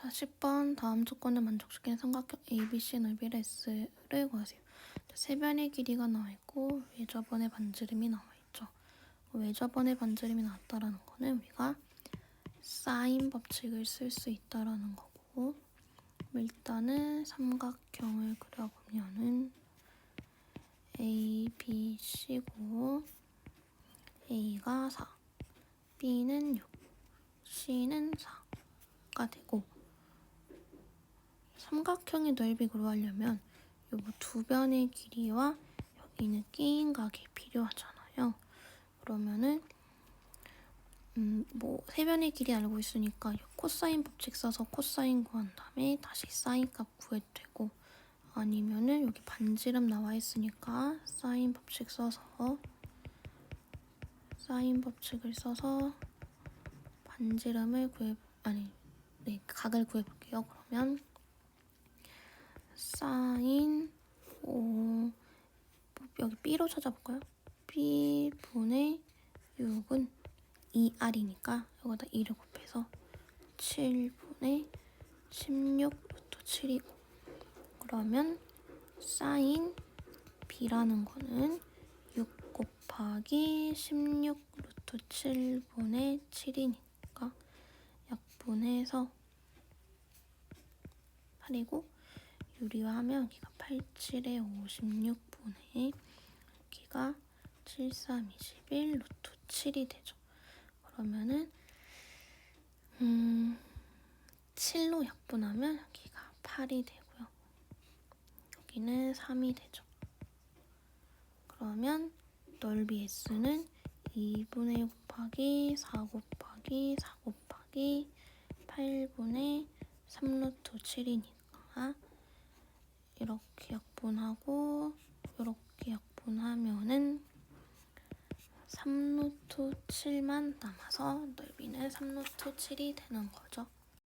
자, 10번 다음 조건을 만족시키는 삼각형 ABC 넓이를 S를 구하세요. 자, 세변의 길이가 나와 있고 외접원의 반지름이 나와 있죠. 외접원의 반지름이 나왔다라는 거는 우리가 사인 법칙을 쓸 수 있다라는 거고 일단은 삼각형을 그려보면은 A, B, C고 A가 4, B는 6, C는 4가 되고 삼각형의 넓이 구하려면 요두 변의 길이와 여기는 끼인 각이 필요하잖아요. 그러면은 음, 뭐 세변의 길이 알고 있으니까 요 코사인 법칙 써서 코사인 구한 다음에 다시 사인 값 구해도 되고 아니면은 여기 반지름 나와 있으니까 사인 법칙 써서 사인 법칙을 써서 반지름을 구해 아니 네 각을 구해 볼게요. 그러면 사인 5 여기 B로 찾아볼까요? B 분의 6은 2R이니까 여기다 2를 곱해서 7분의 16 루트 7이고 그러면 사인 B라는 거는 6 곱하기 16 루트 7분의 7이니까 약분해서 8이고 유리화하면 여기가 87에 56분의 여기가 7, 3, 21 루트 7이 되죠. 그러면은 음 7로 약분하면 여기가 8이 되고요. 여기는 3이 되죠. 그러면 넓이 S는 2분의 곱하기 4 곱하기 4 곱하기 8분의 3루트 7이니까 이렇게 약분하고 이렇게 약분하면은 3루트 7만 남아서 넓이는 3루트 7이 되는 거죠.